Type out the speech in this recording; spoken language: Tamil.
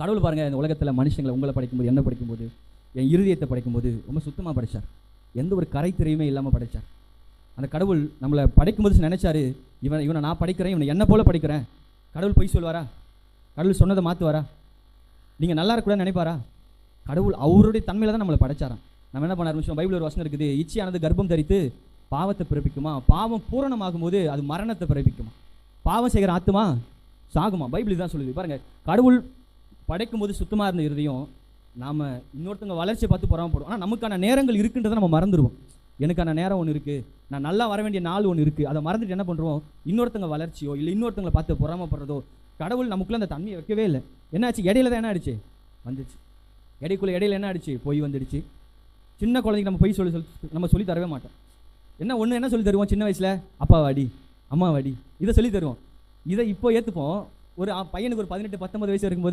கடவுள் பாருங்கள் இந்த உலகத்தில் மனுஷங்களை உங்களை படிக்கும்போது என்ன படிக்கும்போது என் இருதயத்தை படிக்கும்போது ரொம்ப சுத்தமாக படித்தார் எந்த ஒரு கரைத்திரையுமே இல்லாமல் படைச்சார். அந்த கடவுள் நம்மளை படைக்கும்போது நினைச்சாரு இவன் இவனை நான் படிக்கிறேன் இவனை என்ன போல் படிக்கிறேன். கடவுள் பொய் சொல்வாரா? கடவுள் சொன்னதை மாற்றுவாரா நீங்கள் நல்லா இருக்கக்கூடாதுன்னு நினைப்பாரா? கடவுள் அவருடைய தன்மையில் தான் நம்மளை படைச்சாராம். நம்ம என்ன பண்ண ஆரம்பிச்சோம் பைபிள் ஒரு வசனம் இருக்குது இச்சையானது கர்ப்பம் தரித்து பாவத்தை பிறப்பிக்குமா? பாவம் பூரணமாகும் போது அது மரணத்தை பிறப்பிக்குமா? பாவம் செய்கிற ஆத்துமா சாகுமா? பைபிள் தான் சொல்லுது. பாருங்கள் கடவுள் படைக்கும் போது சுத்தமாக இருந்த இருதயம் நாம் இன்னொருத்தவங்க வளர்ச்சியை பார்த்து பொறாமப்படும் ஆனால் நமக்கான நேரங்கள் இருக்குன்றதை நம்ம மறந்துடுவோம். எனக்கான நேரம் ஒன்று இருக்குது நான் நல்லா வர வேண்டிய நாள் ஒன்று இருக்குது அதை மறந்துட்டு என்ன பண்ணுறோம் இன்னொருத்தவங்க வளர்ச்சியோ இல்லை இன்னொருத்தவங்களை பார்த்து பொறாமப்படுறதோ கடவுள் நமக்குள்ளே அந்த தன்மையை வைக்கவே இல்லை. என்னாச்சு? இடையில தான் என்ன ஆயிடுச்சு? வந்துச்சு. இடைக்குள்ளே இடையில என்ன ஆயிடுச்சு? போய் வந்துடுச்சு. சின்ன குழந்தைக்கு நம்ம போய் சொல்லி சொல்லி நம்ம சொல்லி தரவே மாட்டோம். என்ன ஒன்று என்ன சொல்லி தருவோம் சின்ன வயசில்? அப்பா வாடி அம்மா வாடி இதை சொல்லி தருவோம். இதை இப்போ ஏற்றுப்போம் ஒரு பையனுக்கு ஒரு பதினெட்டு பத்தொன்பது வயசு இருக்கும்போது